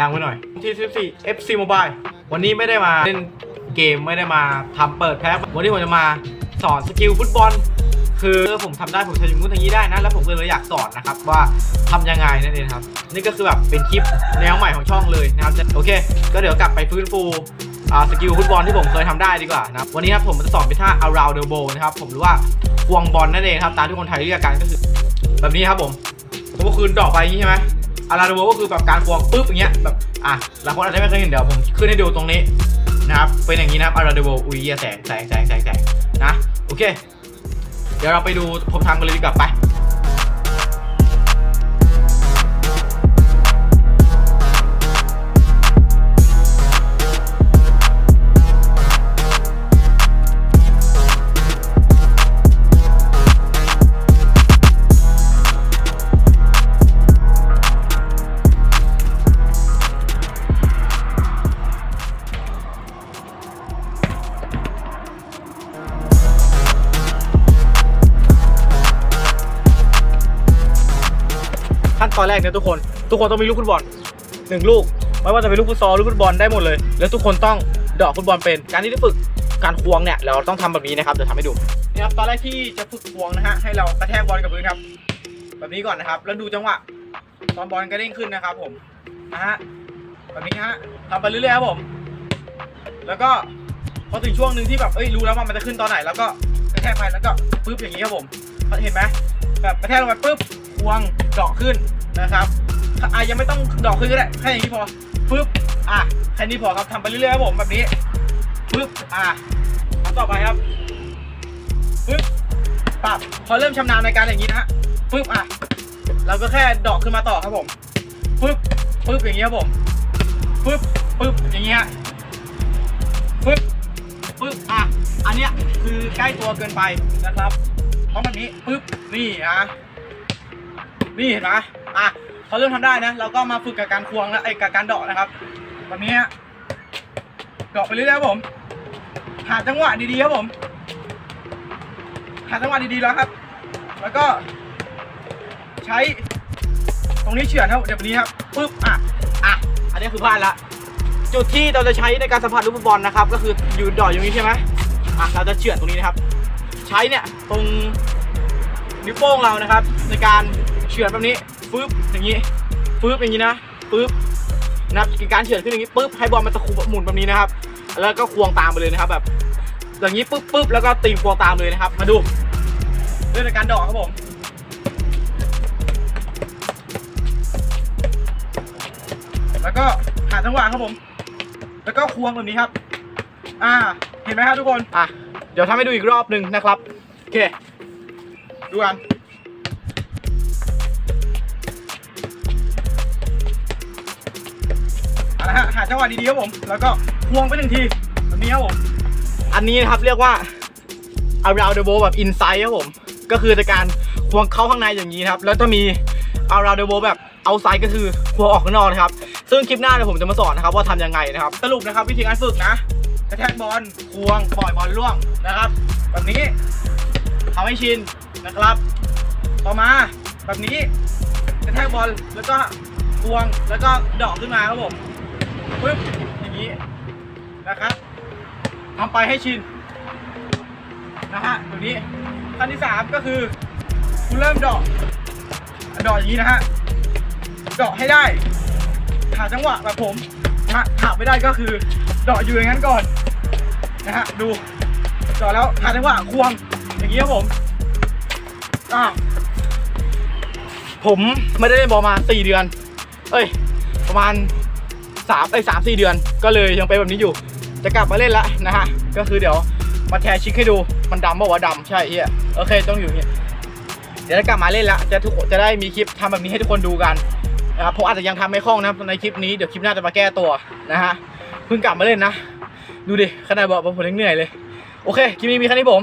ดังไปหน่อยที่14 FC Mobile วันนี้ไม่ได้มาเล่นเกมไม่ได้มาทำเปิดแพ็ควันนี้ผมจะมาสอนสกิลฟุตบอล คือผมทำได้ผมทำอย่างนู้นอย่างนี้ได้นะ แล้วผมเลยอยากสอนนะครับว่าทำยังไงนั่นเองครับ นี่ก็คือแบบเป็นคลิปแนวใหม่ของช่องเลยนะครับโอเค ก็เดี๋ยวกลับไปฟื้นฟูสกิลฟุตบอลที่ผมเคยทำได้ดีกว่านะวันนี้ครับผมจะสอนเป็นท่า around the ball นะครับผมหรือว่าควงบอลนั่นเองครับตามที่คนไทยเรียกกันก็คือ แบบนี้ครับผมผมก็คือดอกไปอย่างนี้ใช่ไหม อาราโดโวก็คือแบบการควงปุ๊บอย่างเงี้ยแบบอะหลายคนอาจจะไม่เคยเห็นเดี๋ยวผมขึ้นให้ดูตรงนี้นะครับเป็นอย่างนี้นะครับอาราโดโวอุ้ยแสงแสงแสงแสงแสงนะโอเค เดี๋ยวเราไปดูผมทำกันเลยดีกว่าไป ขั้นตอนแรกเนี่ยทุกคน ทุกคนต้องมีลูกฟุตบอลหนึ่งลูก ไม่ว่าจะเป็นลูกฟุตซอลลูกฟุตบอลได้หมดเลย แล้วทุกคนต้องเดอกฟุตบอลเป็น การที่ได้ฝึกการควงเนี่ยเราต้องทำแบบนี้นะครับเดี๋ยวทำให้ดูนี่ครับตอนแรกที่จะฝึกควงนะฮะให้เรากระแทกบอลกับพื้นครับ แบบนี้ก่อนนะครับ แล้วดูจังหวะตอนบอลกระเด้งขึ้นนะครับ ผมนะฮะแบบนี้ฮะทำไปเรื่อยๆครับผม แล้วก็พอถึงช่วงหนึ่งที่แบบเอ้ยรู้แล้วว่ามันจะขึ้นตอนไหน แล้วก็กระแทกไปแล้วก็ปึ๊บอย่างนี้ครับผมเห็นไหมแบบกระแทกลงไปปุ๊บควงเดอกขึ้น นะครับอะยังไม่ต้องดอกขึ้นก็ได้แค่อย่างนี้พอปุ๊บอะแค่นี้พอครับทำไปเรื่อยๆครับผมแบบนี้ปุ๊บอะต่อไปครับปุ๊บปับพอเริ่มชำนาญในการอย่างนี้นะฮะปุ๊บอะเราก็แค่ดอกขึ้นมาต่อครับผมปุ๊บปุ๊บอย่างนี้ครับผมปุ๊บปุ๊บอย่างนี้ฮะปุ๊บปุ๊บอะอันเนี้ยคือใกล้ตัวเกินไปนะครับเพราะแบบนี้ปุ๊บนี่นะ นี่เห็นไหมอะเขาเริ่มทำได้นะ เราก็มาฝึกกับการควงแล้วไอ้กับการเดาะนะครับแบบนี้เดาะไปเรื่อยๆครับผม หาจังหวะดีๆครับผม หาจังหวะดีๆแล้วครับ แล้วก็ ใช้ตรงนี้เฉือนครับเดี๋ยวนี้ครับปุ๊บอะอะอันนี้คือพลาดละจุดที่เราจะใช้ในการสัมผัสลูกฟุตบอลนะครับ ก็คืออยู่เดาะอยู่นี้ใช่ไหมอะเราจะเฉือนตรงนี้นะครับ ใช้เนี่ยตรงนิ้วโป้งเรานะครับ ในการ เฉือนแบบนี้ปึ๊บอย่างนี้ปึ๊บอย่างนี้นะปึ๊บนะครับการเฉือนขึ้นอย่างนี้ปึ๊บให้บอลมันตะคุบหมุนแบบนี้นะครับ แล้วก็ควงตามไปเลยนะครับ แบบอย่างนี้ปึ๊บปึ๊บแล้วก็ตีควงตามเลยนะครับ มาดูเรื่องในการเดอกครับผมแล้วก็หาจังหวะครับผม แล้วก็ควงแบบนี้ครับ อ่า เห็นไหมครับทุกคน อะ เดี๋ยวทำให้ดูอีกรอบหนึ่งนะครับ โอเค ดูกัน จังหวะดีๆครับผม แล้วก็ควงไปหนึ่งทีแบบนี้ครับผม อันนี้นะครับเรียกว่า around the ball แบบ inside ครับผม ก็คือในการควงเข้าข้างในอย่างนี้นะครับ แล้วจะมี around the ball แบบ outside ก็คือควงออกข้างนอกนะครับ ซึ่งคลิปหน้าเนี่ยผมจะมาสอนนะครับว่าทำยังไงนะครับ สรุปนะครับวิธีการฝึกนะ กระแทกบอล ควง ปล่อยบอลล่วงนะครับ แบบนี้ทำให้ชินนะครับ ต่อมาแบบนี้กระแทกบอลแล้วก็ควงแล้วก็ดอกขึ้นมาครับผม ปึ๊บอย่างนี้นะครับทำไปให้ชินนะฮะแบบนี้ขั้นที่สามก็คือคุณเริ่มดอกดอกอย่างนี้นะฮะดอกให้ได้หาจังหวะแบบผมนะฮะหาไม่ได้ก็คือดอกอยู่อย่างนั้นก่อนนะฮะดูต่อแล้วหาจังหวะควงอย่างนี้ครับผมอ่าผมไม่ได้เล่นบอลมาสี่เดือน เอ้ย ประมาณ สามเอ้สามสี่เดือน ก็เลยยังเป็นแบบนี้อยู่ จะกลับมาเล่นละนะฮะ ก็คือเดี๋ยวมาแทชิคให้ดู มันดำบอกว่าดำใช่เฮียโอเคต้องอยู่อย่างนี้เดี๋ยวจะกลับมาเล่นละจะทุกจะได้มีคลิปทำแบบนี้ให้ทุกคนดูกันนะครับผมอาจจะยังทำไม่คล่องนะในคลิปนี้เดี๋ยวคลิปหน้าจะมาแก้ตัวนะฮะเพิ่งกลับมาเล่นนะ ดูดิขนาดบอกผมยังเหนื่อยเลย โอเคคลิปนี้มีแค่นี้ผม